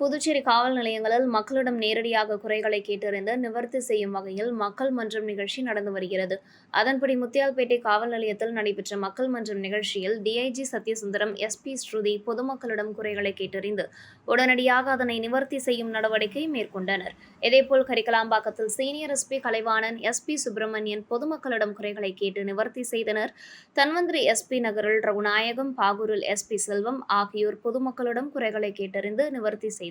புதுச்சேரி காவல் நிலையங்களில் மக்களிடம் நேரடியாக குறைகளை கேட்டறிந்து நிவர்த்தி செய்யும் வகையில் மக்கள் மன்றம் நிகழ்ச்சி நடந்து வருகிறது. அதன்படி முத்தியால்பேட்டை காவல் நிலையத்தில் நடைபெற்ற மக்கள் மன்றம் நிகழ்ச்சியில் டிஐஜி சத்யசுந்தரம் எஸ்பி ஸ்ருதி பொதுமக்களிடம் குறைகளை கேட்டறிந்து உடனடியாக அதனை நிவர்த்தி செய்யும் நடவடிக்கை மேற்கொண்டனர். இதேபோல் கரிக்கலாம்பாக்கத்தில் senior SP Kalaivanan SP Subramanian பொதுமக்களிடம் குறைகளை கேட்டு நிவர்த்தி செய்தனர். தன்வந்திரி எஸ்பி நகரில் ரகுநாயகம் பாகூரில் எஸ்பி செல்வம் ஆகியோர் பொதுமக்களிடம் குறைகளை கேட்டறிந்து நிவர்த்தி செய்தனர்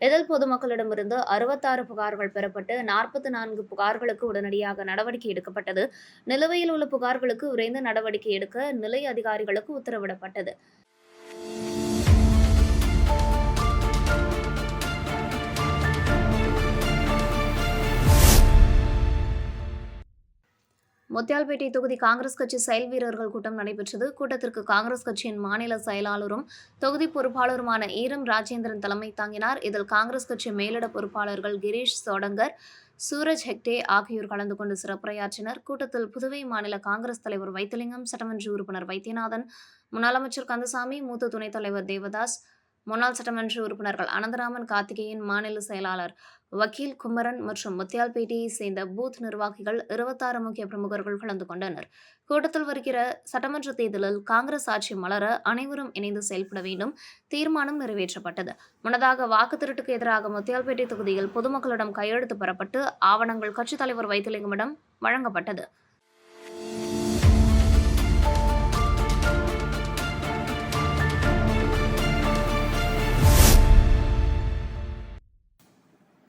இதில் பொதுமக்களிடமிருந்து அறுபத்தாறு புகார்கள் பெறப்பட்டு நாற்பத்தி நான்கு புகார்களுக்கு உடனடியாக நடவடிக்கை எடுக்கப்பட்டது. நிலுவையில் உள்ள புகார்களுக்கு விரைந்து நடவடிக்கை எடுக்க நிலை அதிகாரிகளுக்கு உத்தரவிடப்பட்டது. முத்தியால்பேட்டை தொகுதி காங்கிரஸ் கட்சி செயல் வீரர்கள் கூட்டம் நடைபெற்றது. கூட்டத்திற்கு காங்கிரஸ் கட்சியின் மாநில செயலாளரும் தொகுதி பொறுப்பாளருமான ஈரம் ராஜேந்திரன் தலைமை தாங்கினார். இதில் காங்கிரஸ் கட்சி மேலிட பொறுப்பாளர்கள் கிரீஷ் சோடங்கர் சூரஜ் ஹெக்டே ஆகியோர் கலந்து கொண்டு சிறப்புரையாற்றினர். கூட்டத்தில் புதுவை மாநில காங்கிரஸ் தலைவர் வைத்திலிங்கம் சட்டமன்ற உறுப்பினர் வைத்தியநாதன் முன்னாள் அமைச்சர் கந்தசாமி மூத்த துணைத் தலைவர் தேவதாஸ் முன்னாள் சட்டமன்ற உறுப்பினர்கள் அனந்தராமன் கார்த்திகேயன் மாநில செயலாளர் வக்கீல் குமரன் மற்றும் முத்தியால்பேட்டையை சேர்ந்த பூத் நிர்வாகிகள் இருபத்தாறு முக்கிய பிரமுகர்கள் கலந்து கொண்டனர். கூட்டத்தில் வருகிற சட்டமன்ற தேர்தலில் காங்கிரஸ் ஆட்சி மலர அனைவரும் இணைந்து செயல்பட வேண்டும். தீர்மானம் நிறைவேற்றப்பட்டது. முன்னதாக வாக்கு திருட்டுக்கு எதிராக முத்தியால்பேட்டை தொகுதியில் பொதுமக்களிடம் கையெழுத்து பெறப்பட்டு ஆவணங்கள் கட்சித் தலைவர் வைத்திலிங்கமிடம் வழங்கப்பட்டது.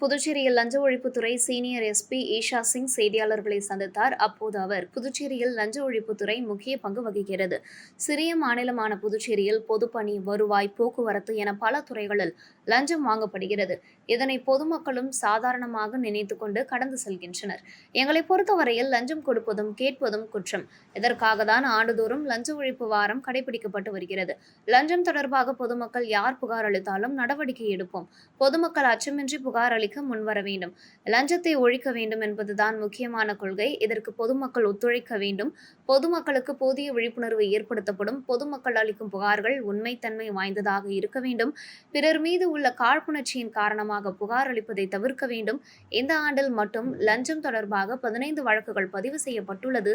புதுச்சேரியில் லஞ்ச ஒழிப்புத்துறை சீனியர் எஸ்பி ஈஷா சிங் செய்தியாளர்களை சந்தித்தார். அப்போது அவர் புதுச்சேரியில் லஞ்ச ஒழிப்புத்துறை முக்கிய பங்கு வகிக்கிறது. சிறிய மாநிலமான புதுச்சேரியில் பொதுப்பணி வருவாய் போக்குவரத்து என பல துறைகளில் லஞ்சம் வாங்கப்படுகிறது. இதனை பொதுமக்களும் சாதாரணமாக நினைத்து கொண்டு கடந்து செல்கின்றனர். எங்களை பொறுத்தவரையில் லஞ்சம் கொடுப்பதும் கேட்பதும் குற்றம். இதற்காக தான் ஆண்டுதோறும் லஞ்ச ஒழிப்பு வாரம் கடைபிடிக்கப்பட்டு வருகிறது. லஞ்சம் தொடர்பாக பொதுமக்கள் யார் புகார் அளித்தாலும் நடவடிக்கை எடுப்போம். பொதுமக்கள் அச்சமின்றி புகார் அளிக்க முன்வர வேண்டும். லஞ்சத்தை ஒழிக்க வேண்டும் என்பதுதான் முக்கியமான கொள்கை. இதற்கு பொதுமக்கள் ஒத்துழைக்க வேண்டும். பொதுமக்களுக்கு போதிய விழிப்புணர்வு ஏற்படுத்தப்படும். பொதுமக்கள் அளிக்கும் புகார்கள் உண்மைத்தன்மை வாய்ந்ததாக இருக்க வேண்டும். பிறர் மீது உள்ள காழ்ப்புணர்ச்சியின் காரணமாக புகார் அளிப்பதை தவிர்க்க வேண்டும். இந்த ஆண்டில் மட்டும் லஞ்சம் தொடர்பாக பதினைந்து வழக்குகள் பதிவு செய்யப்பட்டுள்ளது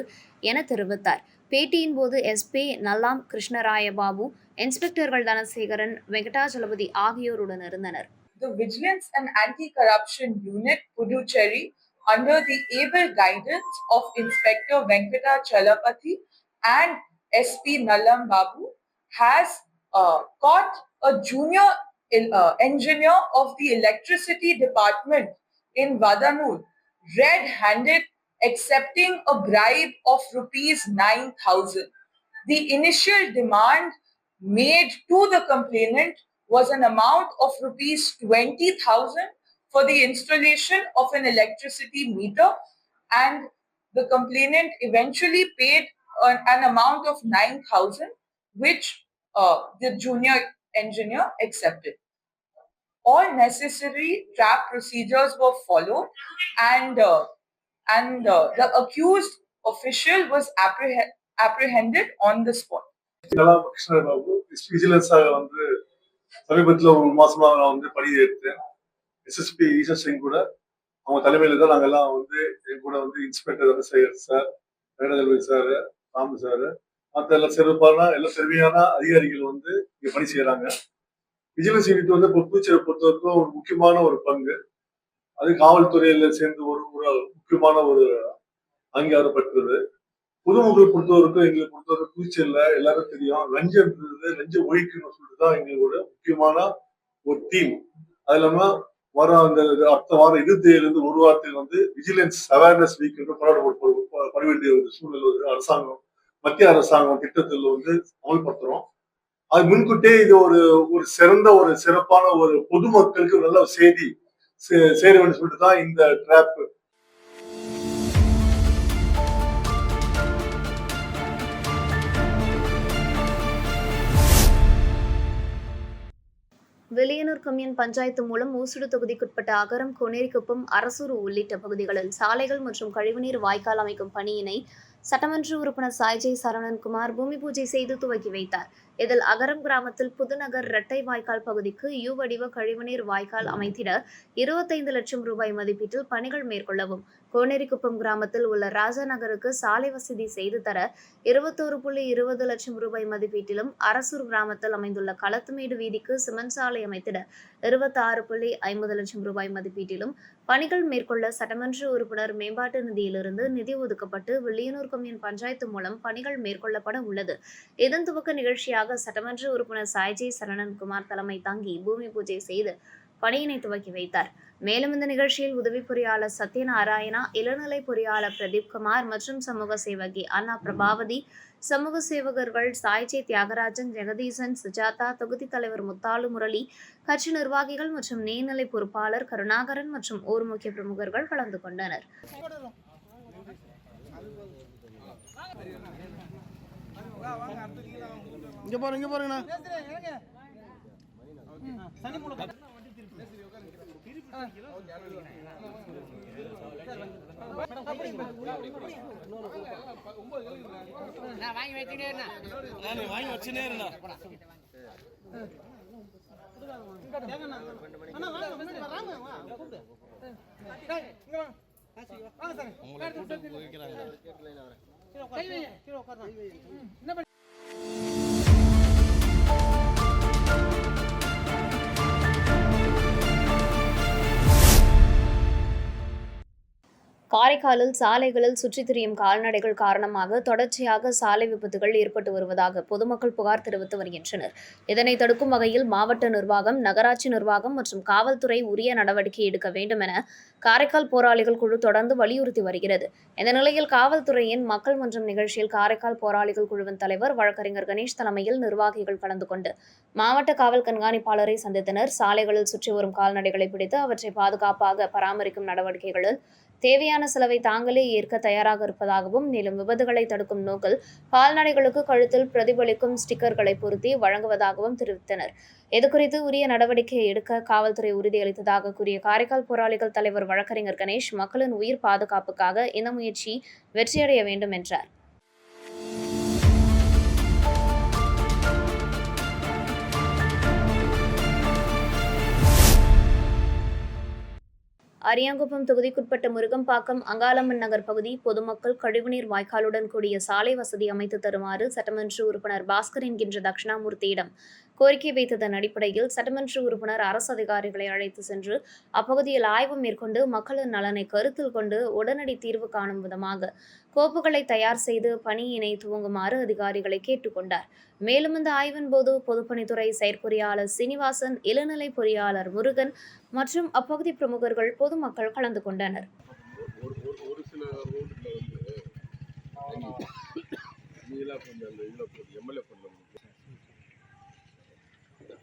என தெரிவித்தார். பேட்டியின் போது எஸ்பி நல்லாம் கிருஷ்ணராய பாபு இன்ஸ்பெக்டர்கள் தனசேகரன் வெங்கடாஜலபதி ஆகியோருடன் இருந்தனர். The Vigilance and Anti-Corruption Unit, Puducherry, under the able guidance of Inspector Venkata Chalapati and SP Nallam Babu, has uh, caught a junior uh, engineer of the electricity department in Vadanur red-handed accepting a bribe of rupees 9,000. The initial demand made to the complainant was an amount of rupees 20,000 for the installation of an electricity meter and the complainant eventually paid an, an amount of 9,000 which uh, the junior engineer accepted. All necessary trap procedures were followed and uh, and uh, the accused official was appreh- apprehended on the spot. Kalam கிருஷ்ணர் பாபு விஜிலன்ஸாக வந்து சமீபத்தில் ஒரு மாசமா நான் வந்து பணி எடுத்தேன் SSP Ishwar Singh கூட அவங்க தலைமையில தான் நாங்க எல்லாம் வந்து என் கூட வந்து inspector ரமசேகர் sir வேணதல்வி sir Ramu sir மற்ற எல்லாம் சிறப்பான எல்லாம் திறமையான அதிகாரிகள் வந்து இங்க பணி செய்யறாங்க. விஜிலன்ஸ் யூனிட் வந்து இப்போ புதுச்சேரி பொறுத்த வரைக்கும் ஒரு முக்கியமான ஒரு பங்கு. அது காவல்துறையில சேர்ந்து ஒரு ஒரு முக்கியமான ஒரு அங்கீகாரம் பெற்றது பொதுமக்கள் பொறுத்தவரைக்கும் எங்களை பொறுத்தவரைக்கும் புதுச்சேரியில எல்லாரும் தெரியும். லஞ்சம்ன்றது லஞ்சம் ஒழிக்கணும்னு சொல்லிட்டு தான் எங்களோட முக்கியமான ஒரு டீம் அது இல்லாம வர அந்த அடுத்த வாரம் இருபத்தி ஏழுல இருந்து ஒரு வாரத்தில் வந்து விஜிலன்ஸ் அவேர்னஸ் வீக் என்று பண்ண வேண்டிய ஒரு சூழ்நிலை அரசாங்கம் மத்திய அரசாங்கம் திட்டத்தில் வந்து அமல்படுத்துறோம். அது முன்கூட்டே இது ஒரு ஒரு சிறந்த ஒரு சிறப்பான ஒரு பொதுமக்களுக்கு நல்ல செய்தி சேருவேன்னு சொல்லிட்டு தான் இந்த ட்ராப் வெளியனூர் கம்யூன் பஞ்சாயத்து மூலம் ஊசுடு தொகுதிக்குட்பட்ட அகரம் கொனேரிக்குப்பம் அரசூர் உள்ளிட்ட பகுதிகளில் சாலைகள் மற்றும் கழிவுநீர் வாய்க்கால் அமைக்கும் பணியினை சட்டமன்ற உறுப்பினர் சாய்ஜய் சரவணன்குமார் பூமி பூஜை செய்து துவக்கி வைத்தார். இதில் அகரம் கிராமத்தில் புதுநகர் இரட்டை வாய்க்கால் பகுதிக்கு யூ வடிவ கழிவுநீர் வாய்க்கால் அமைத்திட இருபத்தைந்து லட்சம் ரூபாய் மதிப்பீட்டில் பணிகள் மேற்கொள்ளவும். கோனேரிக்குப்பம் கிராமத்தில் உள்ள ராஜா நகருக்கு சாலை வசதி செய்து தர இருபத்தோரு புள்ளி இருபது லட்சம் ரூபாய் மதிப்பீட்டிலும் அரசூர் கிராமத்தில் அமைந்துள்ள களத்துமேடு வீதிக்கு சிமெண்ட் சாலை அமைத்திட இருபத்தாறு புள்ளி ஐம்பது லட்சம் ரூபாய் மதிப்பீட்டிலும் பணிகள் மேற்கொள்ள சட்டமன்ற உறுப்பினர் மேம்பாட்டு நிதியிலிருந்து நிதி ஒதுக்கப்பட்டு வில்லியனூர் கொம்யூன் பஞ்சாயத்து மூலம் பணிகள் மேற்கொள்ளப்பட உள்ளது. இதன் துவக்க நிகழ்ச்சியாக சட்டமன்ற உறுப்பினர் சாய்ஜி சரணன்குமார் தலைமை தாங்கி பூமி பூஜை செய்து பணியினை துவக்கி வைத்தார். மேலும் இந்த நிகழ்ச்சியில் உதவி பொறியாளர் சத்யநாராயணா இளநிலை பொறியாளர் பிரதீப் குமார் மற்றும் சமூக சேவகி அண்ணா பிரபாவதி சமூக சேவகர்கள் சாய்ஜே தியாகராஜன் ஜெகதீசன் சுஜாதா தொகுதி தலைவர் முத்தாலு முரளி கட்சி நிர்வாகிகள் மற்றும் நீர்நிலை பொறுப்பாளர் கருணாகரன் மற்றும் ஊர் முக்கிய பிரமுகர்கள் கலந்து கொண்டனர். இங்க பாருங்க இங்க பாருங்கண்ணா. நான் வாங்கி வச்சுனே இருந்தா உங்களை கூட்டு காரைக்காலில் சாலைகளில் சுற்றித் திரியும் கால்நடைகள் காரணமாக தொடர்ச்சியாக சாலை விபத்துகள் ஏற்பட்டு வருவதாக பொதுமக்கள் புகார் தெரிவித்து வருகின்றனர். இதனை தடுக்கும் வகையில் மாவட்ட நிர்வாகம் நகராட்சி நிர்வாகம் மற்றும் காவல்துறை உரிய நடவடிக்கை எடுக்க வேண்டும் என காரைக்கால் போராளிகள் குழு தொடர்ந்து வலியுறுத்தி வருகிறது. இந்த நிலையில் காவல்துறையின் மக்கள் மன்றம் நிகழ்ச்சியில் காரைக்கால் போராளிகள் குழுவின் தலைவர் வழக்கறிஞர் கணேஷ் தலைமையில் நிர்வாகிகள் கலந்து கொண்டு மாவட்ட காவல் கண்காணிப்பாளரை சந்தித்தனர். சாலைகளில் சுற்றி வரும் கால்நடைகளை பிடித்து அவற்றை பாதுகாப்பாக பராமரிக்கும் நடவடிக்கைகளில் தேவையான செலவை தாங்களே ஏற்க தயாராக இருப்பதாகவும் மேலும் விபத்துகளை தடுக்கும் நோக்கில் கால்நடைகளுக்கு கழுத்தில் பிரதிபலிக்கும் ஸ்டிக்கர்களை பொருத்தி வழங்குவதாகவும் தெரிவித்தனர். இதுகுறித்து உரிய நடவடிக்கை எடுக்க காவல்துறை உறுதியளித்ததாக கூறிய காரைக்கால் போராளிகள் தலைவர் வழக்கறிஞர் கணேஷ் மக்களின் உயிர் பாதுகாப்புக்காக இந்த முயற்சி வெற்றியடைய வேண்டும் என்றார். அரியாங்குப்பம் தொகுதிக்குட்பட்ட முருகம்பாக்கம் அங்காளம்மன் நகர் பகுதி பொதுமக்கள் கழிவுநீர் வாய்க்காலுடன் கூடிய சாலை வசதி அமைத்து தருமாறு சட்டமன்ற உறுப்பினர் பாஸ்கர் என்கின்ற தட்சிணாமூர்த்தியிடம் கோரிக்கை வைத்ததன் அடிப்படையில் சட்டமன்ற உறுப்பினர் அரசு அதிகாரிகளை அழைத்து சென்று அப்பகுதியில் ஆய்வு மேற்கொண்டு மக்களின் நலனை கருத்தில் கொண்டு உடனடி தீர்வு காணும் விதமாக கோப்புகளை தயார் செய்து பணியினை துவங்குமாறு அதிகாரிகளை கேட்டுக்கொண்டார் மேலும் இந்த ஆய்வின் போது பொதுப்பணித்துறை செயற்பொறியாளர் சீனிவாசன் இளநிலை பொறியாளர் முருகன் மற்றும் அப்பகுதி பிரமுகர்கள் பொதுமக்கள் கலந்து கொண்டனர். நீலா கொஞ்சம் அந்த இதில் போட்டு எம்எல்ஏ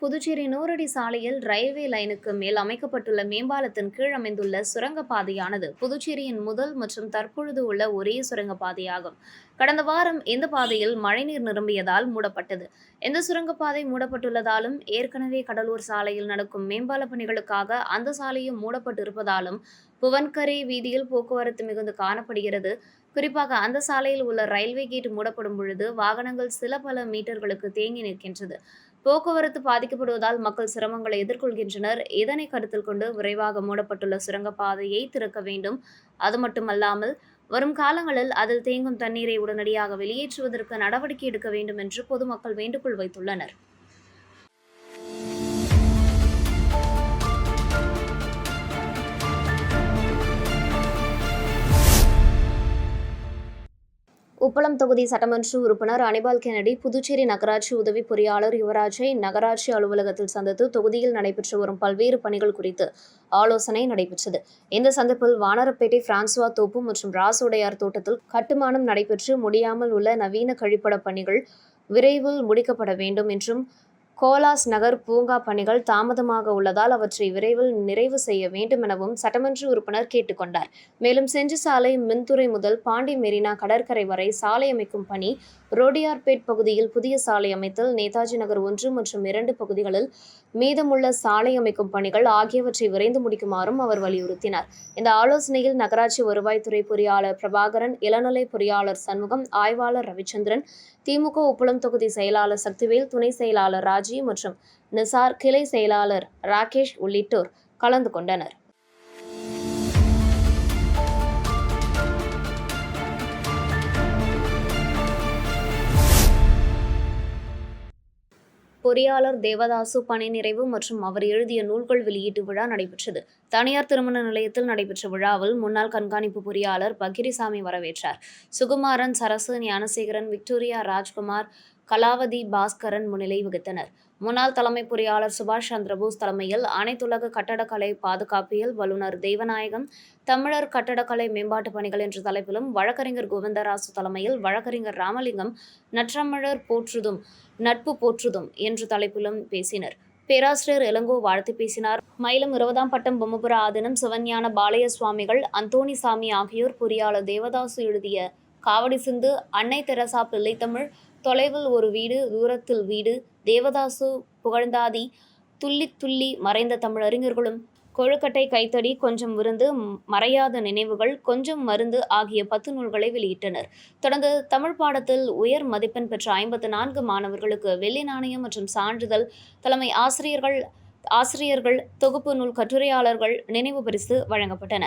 புதுச்சேரி நூறடி சாலையில் ரயில்வே லைனுக்கு மேல் அமைக்கப்பட்டுள்ள மேம்பாலத்தின் கீழ் அமைந்துள்ள சுரங்கப்பாதையானது புதுச்சேரியின் முதல் மற்றும் தற்பொழுது உள்ள ஒரே சுரங்கப்பாதையாகும். கடந்த வாரம் இந்த பாதையில் மழைநீர் நிரம்பியதால் மூடப்பட்டது. இந்த சுரங்கப்பாதை மூடப்பட்டுள்ளதாலும் ஏற்கனவே கடலூர் சாலையில் நடக்கும் மேம்பால பணிகளுக்காக அந்த சாலையும் மூடப்பட்டு இருப்பதாலும் புவன்கரே வீதியில் போக்குவரத்து மிகுந்து காணப்படுகிறது. குறிப்பாக அந்த சாலையில் உள்ள ரயில்வே கேட் மூடப்படும் பொழுது வாகனங்கள் சில பல மீட்டர்களுக்கு தேங்கி நிற்கின்றது. போக்குவரத்து பாதிக்கப்படுவதால் மக்கள் சிரமங்களை எதிர்கொள்கின்றனர். இதனை கருத்தில் கொண்டு விரைவாக மூடப்பட்டுள்ள சுரங்கப்பாதையை திறக்க வேண்டும். அது மட்டுமல்லாமல் வரும் காலங்களில் அதில் தேங்கும் தண்ணீரை உடனடியாக வெளியேற்றுவதற்கு நடவடிக்கை எடுக்க வேண்டும் என்று பொதுமக்கள் வேண்டுகோள் வைத்துள்ளனர். உப்பளம் தொகுதி சட்டமன்ற உறுப்பினர் அனிபால் கெனடி புதுச்சேரி நகராட்சி உதவி பொறியாளர் யுவராஜை நகராட்சி அலுவலகத்தில் சந்தித்து தொகுதியில் நடைபெற்று வரும் பல்வேறு பணிகள் குறித்து ஆலோசனை நடைபெற்றது. இந்த சந்திப்பில் வானரப்பேட்டை பிரான்சுவா தோப்பு மற்றும் ராசோடையார் தோட்டத்தில் கட்டுமானம் நடைபெற்று முடியாமல் உள்ள நவீன கழிப்பட பணிகள் விரைவில் முடிக்கப்பட வேண்டும் என்றும் கோலாஸ் நகர் பூங்கா பணிகள் தாமதமாக உள்ளதால் அவற்றை விரைவில் நிறைவு செய்ய வேண்டும் எனவும் சட்டமன்ற உறுப்பினர் கேட்டுக்கொண்டார். மேலும் செஞ்சு சாலை மின்துறை முதல் பாண்டி மெரினா கடற்கரை வரை சாலை அமைக்கும் பணி ரோடியார்பேட் பகுதியில் புதிய சாலை அமைத்தல் நேதாஜி நகர் ஒன்று மற்றும் இரண்டு பகுதிகளில் மீதமுள்ள சாலை அமைக்கும் பணிகள் ஆகியவற்றை விரைந்து முடிக்குமாறும் அவர் வலியுறுத்தினார். இந்த ஆலோசனையில் நகராட்சி வருவாய்த்துறை பொறியாளர் பிரபாகரன் இளநிலை பொறியாளர் சண்முகம் ஆய்வாளர் ரவிச்சந்திரன் திமுக உப்பளம் தொகுதி செயலாளர் சக்திவேல் துணை செயலாளர் ராஜி மற்றும் நிசார் கிளை செயலாளர் ராகேஷ் உள்ளிட்டோர் கலந்து கொண்டனர். பொறியாளர் தேவதாசு பணி நிறைவு மற்றும் அவர் எழுதிய நூல்கள் வெளியீட்டு விழா நடைபெற்றது. தனியார் திருமண நிலையத்தில் நடைபெற்ற விழாவில் முன்னாள் கண்காணிப்பு பொறியாளர் பகிரிசாமி வரவேற்றார். சுகுமாரன் சரசு ஞானசேகரன் விக்டோரியா ராஜ்குமார் கலாவதி பாஸ்கரன் முன்னிலை வகித்தனர். முன்னாள் தலைமை பொறியாளர் சுபாஷ் சந்திரபோஸ் தலைமையில் அனைத்துலக கட்டடக்கலை பாதுகாப்பியல் வல்லுநர் தெய்வநாயகம் தமிழர் கட்டடக்கலை மேம்பாட்டு பணிகள் என்ற தலைப்பிலும் வழக்கறிஞர் கோவிந்தராசு தலைமையில் வழக்கறிஞர் ராமலிங்கம் நற்றமிழர் போற்றுதும் நட்பு போற்றுதும் என்ற தலைப்பிலும் பேசினர். பேராசிரியர் இளங்கோ வாழ்த்து பேசினார். மயிலம் இருபதாம் பட்டம் பொம்மபுர ஆதீனம் சிவஞான பாளைய சுவாமிகள் அந்தோணிசாமி ஆகியோர் பொறியாளர் தேவதாசு எழுதிய காவடி சிந்து அன்னை தெரசா பிள்ளைத்தமிழ் தொலைவில் ஒரு வீடு தூரத்தில் வீடு தேவதாசு புகழ்ந்தாதி துள்ளி துள்ளி மறைந்த தமிழறிஞர்களும் கொழுக்கட்டை கைத்தடி கொஞ்சம் விருந்து மறையாத நினைவுகள் கொஞ்சம் மருந்து ஆகிய பத்து நூல்களை வெளியிட்டனர். தொடர்ந்து தமிழ் பாடத்தில் உயர் மதிப்பெண் பெற்ற ஐம்பத்து நான்கு மாணவர்களுக்கு வெள்ளி நாணயம் மற்றும் சான்றிதழ் தலைமை ஆசிரியர்கள் ஆசிரியர்கள் தொகுப்பு நூல் கட்டுரையாளர்கள் நினைவு பரிசு வழங்கப்பட்டன.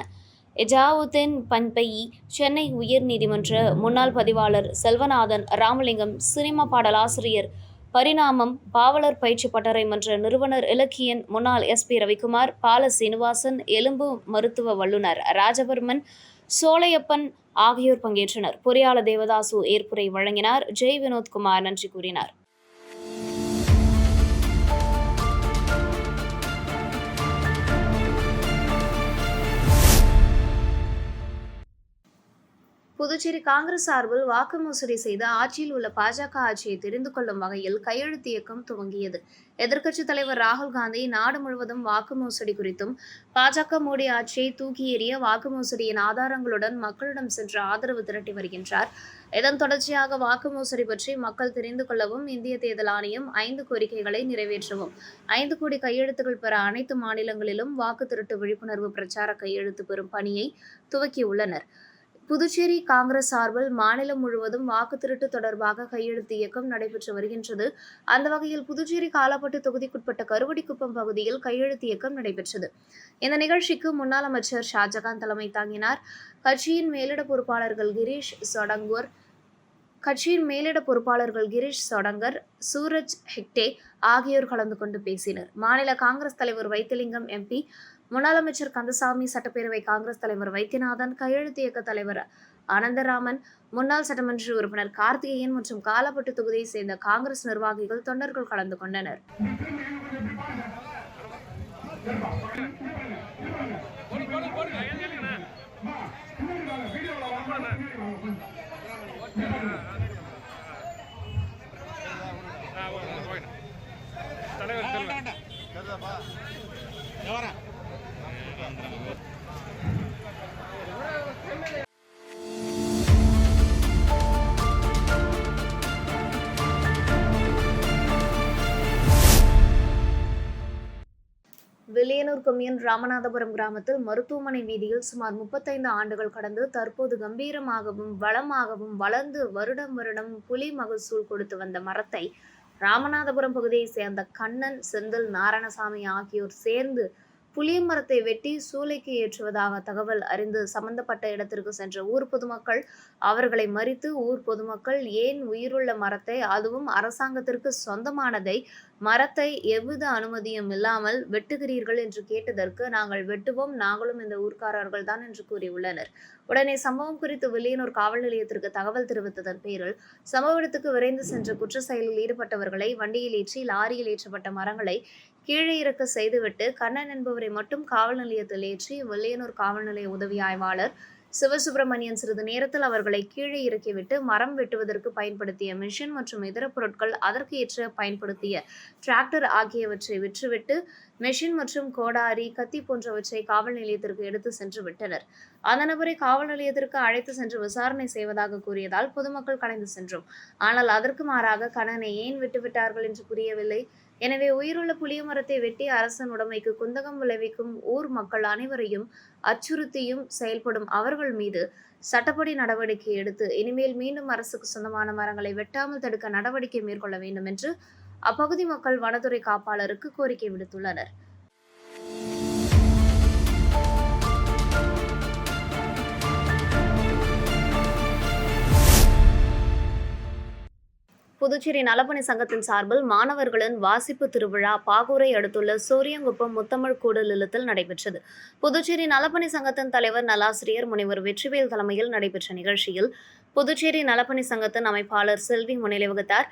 எஜாவுதீன் பன்பையி சென்னை உயர் நீதிமன்ற முன்னாள் பதிவாளர் செல்வநாதன் ராமலிங்கம் சினிமா பாடலாசிரியர் பரிணாமம் பாவலர் பயிற்சி பட்டறை மன்ற நிறுவனர் இலக்கியன் முன்னாள் எஸ்பி ரவிக்குமார் பால சீனிவாசன் எலும்பு மருத்துவ வல்லுநர் ராஜவர்மன் சோலையப்பன் ஆகியோர் பங்கேற்றனர். பொறியாளர் தேவதாசு ஏற்புரை வழங்கினார். ஜெய் வினோத்குமார் நன்றி கூறினார். புதுச்சேரி காங்கிரஸ் சார்பில் வாக்கு மோசடி செய்து ஆட்சியில் உள்ள பாஜக ஆட்சியை தெரிந்து கொள்ளும் வகையில் கையெழுத்து இயக்கம் துவங்கியது. எதிர்க்கட்சித் தலைவர் ராகுல் காந்தி நாடு முழுவதும் வாக்கு மோசடி குறித்தும் பாஜக மோடி ஆட்சியை தூக்கி எறிய வாக்கு மோசடியின் ஆதாரங்களுடன் மக்களிடம் சென்று ஆதரவு திரட்டி வருகின்றார். இதன் தொடர்ச்சியாக வாக்கு மோசடி பற்றி மக்கள் தெரிந்து கொள்ளவும் இந்திய தேர்தல் ஆணையம் ஐந்து கோரிக்கைகளை நிறைவேற்றவும் ஐந்து கோடி கையெழுத்துகள் பெற அனைத்து மாநிலங்களிலும் வாக்கு திருட்டு விழிப்புணர்வு பிரச்சார கையெழுத்து பெறும் பணியை துவக்கியுள்ளனர். புதுச்சேரி காங்கிரஸ் சார்பில் மாநிலம் முழுவதும் வாக்கு திருட்டு தொடர்பாக கையெழுத்து இயக்கம் நடைபெற்று வருகின்றது. அந்த வகையில் புதுச்சேரி காலாப்பட்டு தொகுதிக்குட்பட்ட கருவடிக்குப்பம் பகுதியில் கையெழுத்து இயக்கம் நடைபெற்றது. இந்த நிகழ்ச்சிக்கு முன்னாள் அமைச்சர் ஷாஜகான் தலைமை தாங்கினார். கட்சியின் மேலிட பொறுப்பாளர்கள் கிரீஷ் சொடங்கூர் கட்சியின் மேலிட பொறுப்பாளர்கள் கிரீஷ் சொடங்கர் சூரஜ் ஹெக்டே ஆகியோர் கலந்து கொண்டு பேசினர். மாநில காங்கிரஸ் தலைவர் வைத்திலிங்கம் எம்பி முன்னாள் அமைச்சர் கந்தசாமி சட்டப்பேரவை காங்கிரஸ் தலைவர் வைத்தியநாதன் கையெழுத்து இயக்க தலைவர் அனந்தராமன் முன்னாள் சட்டமன்ற உறுப்பினர் கார்த்திகேயன் மற்றும் காலப்பட்டு தொகுதியை சேர்ந்த காங்கிரஸ் நிர்வாகிகள் தொண்டர்கள் கலந்து கொண்டனர். கொம்யூன் ராமநாதபுரம் கிராமத்தில் மருத்துவமனை வீதியில் சுமார் முப்பத்தைந்து ஆண்டுகள் கடந்து தற்போது கம்பீரமாகவும் வளமாகவும் வளர்ந்து வருடம் வருடம் புலி மகசூல் கொடுத்து வந்த மரத்தை ராமநாதபுரம் பகுதியைச் சேர்ந்த கண்ணன் செந்தில் நாராயணசாமி ஆகியோர் சேர்ந்து புளிய மரத்தை வெட்டி சூளைக்கு ஏற்றுவதாக தகவல் அறிந்து சம்பந்தப்பட்ட இடத்திற்கு சென்ற ஊர் பொதுமக்கள் அவர்களை மறித்து ஊர் பொதுமக்கள் ஏன் உயிருள்ள மரத்தை அதுவும் அரசாங்கத்திற்கு சொந்தமானதை மரத்தை எவ்வித அனுமதியும் இல்லாமல் வெட்டுகிறீர்கள் என்று கேட்டதற்கு நாங்கள் வெட்டுவோம் நாங்களும் இந்த ஊர்க்காரர்கள் தான் என்று கூறியுள்ளனர். உடனே சம்பவம் குறித்து வில்லியனூர் காவல் நிலையத்திற்கு தகவல் தெரிவித்ததன் பேரில் சம்பவ இடத்துக்கு விரைந்து சென்ற குற்ற செயலில் ஈடுபட்டவர்களை வண்டியில் ஏற்றி லாரியில் ஏற்றப்பட்ட மரங்களை கீழே இறக்க செய்துவிட்டு கண்ணன் என்பவரை மட்டும் காவல் நிலையத்தில் ஏற்றி வில்லியனூர் காவல் நிலைய உதவி ஆய்வாளர் சிவசுப்பிரமணியன் சிறிது நேரத்தில் அவர்களை கீழே இறக்கிவிட்டு மரம் வெட்டுவதற்கு பயன்படுத்திய மிஷின் மற்றும் இதர பொருட்கள் அதற்கு ஏற்ற பயன்படுத்திய டிராக்டர் ஆகியவற்றை விற்றுவிட்டு மெஷின் மற்றும் கோடாரி கத்தி போன்றவற்றை காவல் நிலையத்திற்கு எடுத்து சென்று விட்டனர். அந்த நபரை காவல் நிலையத்திற்கு அழைத்து சென்று விசாரணை செய்வதாக கூறியதால் பொதுமக்கள் கலைந்து சென்றோம். ஆனால் அதற்கு மாறாக கணனை ஏன் விட்டுவிட்டார்கள் என்று புரியவில்லை. எனவே உயிருள்ள புளிய மரத்தை வெட்டி அரசன் உடைமைக்கு குந்தகம் விளைவிக்கும் ஊர் மக்கள் அனைவரையும் அச்சுறுத்தியும் செயல்படும் அவர்கள் மீது சட்டப்படி நடவடிக்கை எடுத்து இனிமேல் மீண்டும் அரசுக்கு சொந்தமான மரங்களை வெட்டாமல் தடுக்க நடவடிக்கை மேற்கொள்ள வேண்டும் என்று அப்பகுதி மக்கள் வனத்துறை காப்பாளருக்கு கோரிக்கை விடுத்துள்ளனர். புதுச்சேரி நலப்பணி சங்கத்தின் சார்பில் மாணவர்களின் வாசிப்பு திருவிழா பாகூரை அடுத்துள்ள சூரியங்குப்பம் முத்தமிழ் கூடல் இல்லத்தில் நடைபெற்றது. புதுச்சேரி நலப்பணி சங்கத்தின் தலைவர் நலாசிரியர் முனைவர் வெற்றிவேல் தலைமையில் நடைபெற்ற நிகழ்ச்சியில் புதுச்சேரி நலப்பணி சங்கத்தின் அமைப்பாளர் செல்வி முன்னிலை வகுத்தார்.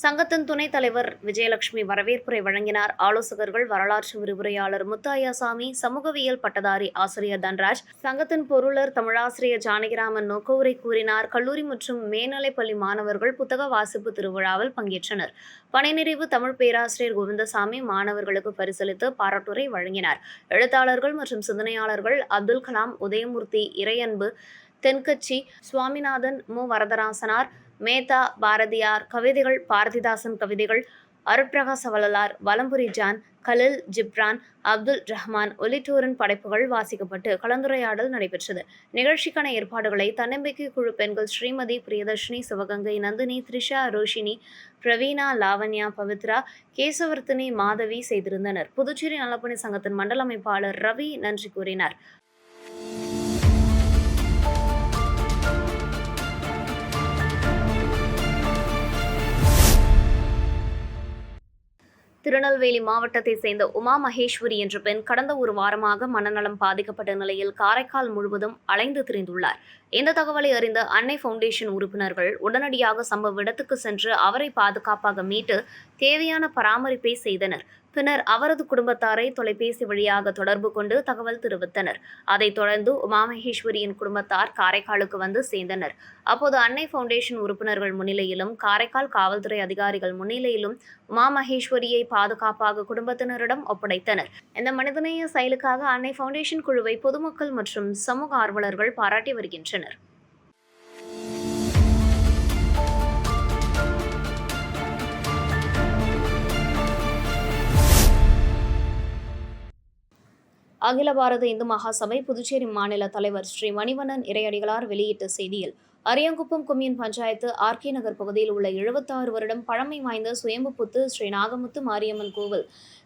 சங்கத்தின் துணைத் தலைவர் விஜயலட்சுமி வரவேற்புரை வழங்கினார். ஆலோசகர்கள் வரலாற்று விரிவுரையாளர் முத்தாயாசாமி சமூகவியல் பட்டதாரி ஆசிரியர் தன்ராஜ் சங்கத்தின் பொருளர் தமிழாசிரியர் ஜானகிராமன் நோக்கவுரை கூறினார். கல்லூரி மற்றும் மேல்நிலைப்பள்ளி மாணவர்கள் புத்தக வாசிப்பு திருவிழாவில் பங்கேற்றனர். பணிநிறைவு தமிழ் பேராசிரியர் கோவிந்தசாமி மாணவர்களுக்கு பரிசளித்து பாராட்டுரை வழங்கினார். எழுத்தாளர்கள் மற்றும் சிந்தனையாளர்கள் அப்துல் கலாம் உதயமூர்த்தி இறையன்பு தென்கட்சி சுவாமிநாதன் மு. வரதராசனார் மேத்தா பாரதியார் கவிதைகள் பாரதிதாசன் கவிதைகள் Arutprakasa Vallalar Valampuri John Kahlil Gibran Abdul Rahman உள்ளிட்டோரின் படைப்புகள் வாசிக்கப்பட்டு கலந்துரையாடல் நடைபெற்றது. நிகழ்ச்சிக்கான ஏற்பாடுகளை தன்னம்பிக்கை குழு பெண்கள் ஸ்ரீமதி பிரியதர்ஷினி சிவகங்கை நந்தினி த்ரிஷா ரோஷினி பிரவீனா லாவண்யா பவித்ரா கேசவர்த்தினி மாதவி செய்திருந்தனர். புதுச்சேரி நலப்பணி சங்கத்தின் மண்டல அமைப்பாளர் ரவி நன்றி கூறினார். திருநெல்வேலி மாவட்டத்தை சேர்ந்த உமா மகேஸ்வரி என்ற பெண் கடந்த ஒரு வாரமாக மனநலம் பாதிக்கப்பட்ட நிலையில் காரைக்கால் முழுவதும் அலைந்து திரிந்துள்ளார். இந்த தகவலை அறிந்த அன்னை ஃபவுண்டேஷன் உறுப்பினர்கள் உடனடியாக சம்பவ இடத்துக்கு சென்று அவரை பாதுகாப்பாக மீட்டு தேவையான பராமரிப்பை செய்தனர். பின்னர் அவரது குடும்பத்தாரை தொலைபேசி வழியாக தொடர்பு கொண்டு தகவல் தெரிவித்தனர். அதைத் தொடர்ந்து உமா மகேஸ்வரியின் குடும்பத்தார் காரைக்காலுக்கு வந்து சேர்ந்தனர். அப்போது அன்னை ஃபவுண்டேஷன் உறுப்பினர்கள் முன்னிலையிலும் காரைக்கால் காவல்துறை அதிகாரிகள் முன்னிலையிலும் உமா மகேஸ்வரியை பாதுகாப்பாக குடும்பத்தினரிடம் ஒப்படைத்தனர். இந்த மனிதநேய செயலுக்காக அன்னை ஃபவுண்டேஷன் குழுவை பொதுமக்கள் மற்றும் சமூக ஆர்வலர்கள் பாராட்டி வருகின்றனர். அகில பாரத இந்து மகாசபை புதுச்சேரி மாநில தலைவர் ஸ்ரீ மணிவண்ணன் இறையடிகளார் வெளியிட்ட செய்தியில் அரியங்குப்பம் கொம்யூன் பஞ்சாயத்து ஆர்கே நகர் பகுதியில் உள்ள எழுபத்தாறு வருடம் பழமை வாய்ந்த சுயம்புப்புத்து ஸ்ரீ நாகமுத்து மாரியம்மன் கோவில்.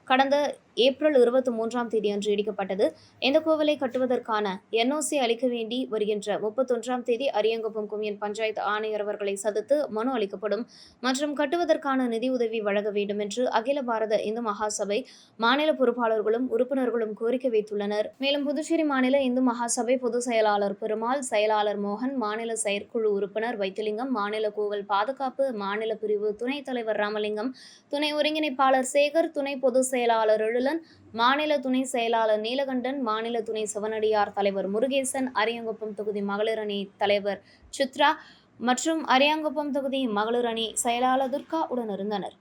கடந்த ஏப்ரல் இருபத்தி மூன்றாம் தேதி அன்று இடிக்கப்பட்டது. இந்த கோவிலை கட்டுவதற்கான என்ஓசி அளிக்க வேண்டி வருகின்ற முப்பத்தொன்றாம் தேதி அரியங்குப்பம் குமியன் பஞ்சாயத்து ஆணையர் அவர்களை சந்தித்து மனு அளிக்கப்படும் மற்றும் கட்டுவதற்கான நிதியுதவி வழங்க வேண்டும் என்று அகில பாரத இந்து மகாசபை மாநில பொறுப்பாளர்களும் உறுப்பினர்களும் கோரிக்கை வைத்துள்ளனர். மேலும் புதுச்சேரி மாநில இந்து மகாசபை பொதுச் செயலாளர் பெருமாள் செயலாளர் மோகன் மாநில செயற்குழு உறுப்பினர் வைத்திலிங்கம் மாநில கோவில் பாதுகாப்பு மாநில பிரிவு துணைத் தலைவர் ராமலிங்கம் துணை ஒருங்கிணைப்பாளர் சேகர் துணை பொதுச் செயலாளர் எழிலன் மாநில துணை செயலாளர் நீலகண்டன் மாநில துணை சிவனடியார் தலைவர் முருகேசன் அரியங்குப்பம் தொகுதி மகளிர் அணி தலைவர் சித்ரா மற்றும் அரியாங்குப்பம் தொகுதி மகளிர் அணி செயலாளர் துர்கா உடனிருந்தனர்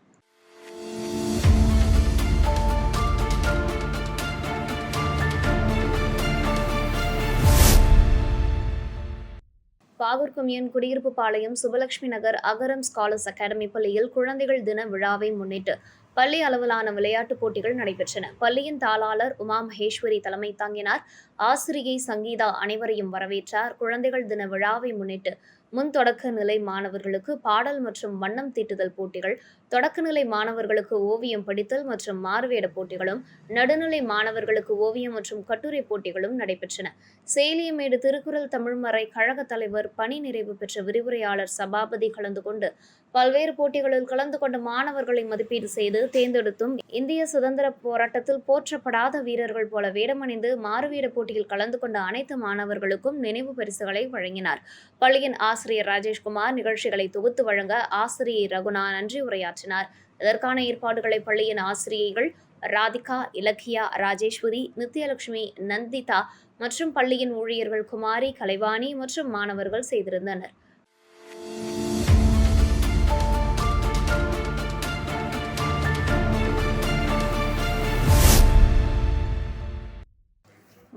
பாகூர் குடியிருப்பு பாளையம் சுபலட்சுமி நகர் அகரம் ஸ்காலர்ஸ் அகாடமி பள்ளியில் குழந்தைகள் தின விழாவை முன்னிட்டு பள்ளி அளவிலான விளையாட்டுப் போட்டிகள் நடைபெற்றன. பள்ளியின் தாளாளர் உமா மகேஸ்வரி தலைமை தாங்கினார். ஆசிரியை சங்கீதா அனைவரையும் வரவேற்றார். குழந்தைகள் தின விழாவை முன்னிட்டு முன் தொடக்க நிலை மாணவர்களுக்கு பாடல் மற்றும் வண்ணம் தீட்டுதல் போட்டிகள் தொடக்கநிலை மாணவர்களுக்கு ஓவியம் படித்தல் மற்றும் மாறுவேட போட்டிகளும் நடுநிலை மாணவர்களுக்கு ஓவியம் மற்றும் கட்டுரை போட்டிகளும் நடைபெற்றன. சேலியமேடு திருக்குறள் தமிழ்மறை கழக தலைவர் பணி நிறைவு பெற்ற விரிவுரையாளர் சபாபதி கலந்து கொண்டு பல்வேறு போட்டிகளில் கலந்து கொண்ட மாணவர்களை மதிப்பீடு செய்து தேர்ந்தெடுத்தும் இந்திய சுதந்திர போராட்டத்தில் போற்றப்படாத வீரர்கள் போல வேடமணிந்து மாறுவேட போட்டியில் கலந்து கொண்ட அனைத்து மாணவர்களுக்கும் நினைவு பரிசுகளை வழங்கினார். பள்ளியின் ஆசிரியர் ராஜேஷ்குமார் நிகழ்ச்சிகளை தொகுத்து வழங்க ஆசிரியை ரகுனா நன்றி உரையாற்றினார். இதற்கான ஏற்பாடுகளை பள்ளியின் ஆசிரியைகள் ராதிகா இலக்கியா ராஜேஸ்வரி நித்யலட்சுமி நந்திதா மற்றும் பள்ளியின் ஊழியர்கள் குமாரி கலைவாணி மற்றும் மாணவர்கள் செய்திருந்தனர்.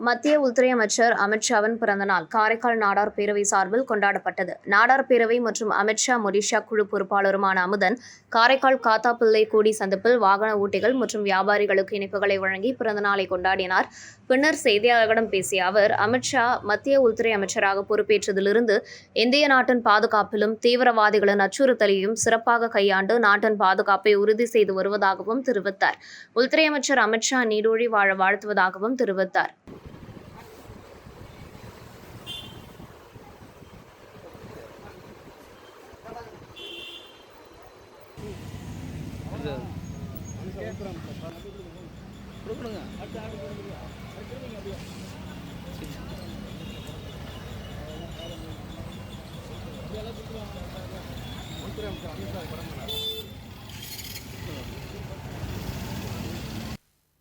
மத்திய உள்துறை அமைச்சர் அமித்ஷாவின் பிறந்தநாள் காரைக்கால் நாடார் பேரவை சார்பில் கொண்டாடப்பட்டது. நாடார் பேரவை மற்றும் அமித்ஷா மொரிஷா குழு பொறுப்பாளருமான அமுதன் காரைக்கால் காத்தாப்பிள்ளை கூடி சந்திப்பில் வாகன ஓட்டிகள் மற்றும் வியாபாரிகளுக்கு இணைப்புகளை வழங்கி பிறந்தநாளை கொண்டாடினார். பின்னர் செய்தியாளர்களிடம் பேசிய அவர் அமித்ஷா மத்திய உள்துறை அமைச்சராக பொறுப்பேற்றதிலிருந்து இந்திய நாட்டின் பாதுகாப்பிலும் தீவிரவாதிகளின் அச்சுறுத்தலையும் சிறப்பாக கையாண்டு நாட்டின் பாதுகாப்பை உறுதி செய்து வருவதாகவும் தெரிவித்தார். உள்துறை அமைச்சர் அமித்ஷா நீடூழி வாழ வாழ்த்துவதாகவும் தெரிவித்தார்.